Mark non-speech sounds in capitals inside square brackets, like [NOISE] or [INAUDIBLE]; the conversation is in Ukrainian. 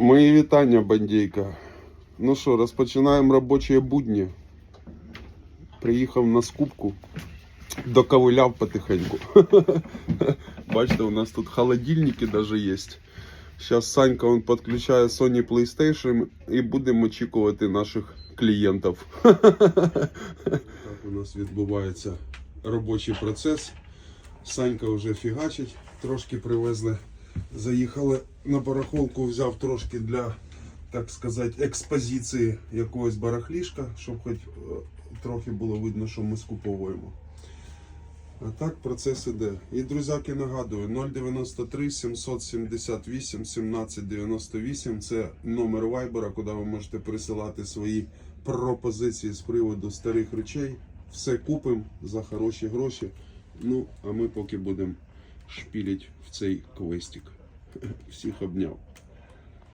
Мої вітання, бандійка. Ну що, розпочинаємо робочі будні. Приїхав на скупку, доковиляв потихеньку. [LAUGHS] Бачите, у нас тут холодильники даже є. Зараз Санька он підключає Sony PlayStation і будемо очікувати наших клієнтів. [LAUGHS] Так у нас відбувається робочий процес. Санька вже фігачить, трошки привезли. Заїхали на барахолку, взяв трошки для, так сказати, експозиції якогось барахлішка, щоб хоч е, трохи було видно, що ми скуповуємо. А так процес іде. І, друзяки, нагадую, 093 778 1798 це номер вайбера, куди ви можете присилати свої пропозиції з приводу старих речей. Все купимо за хороші гроші. Ну, а ми поки будемо шпілять в цей квестик. [LAUGHS] Всіх обняв.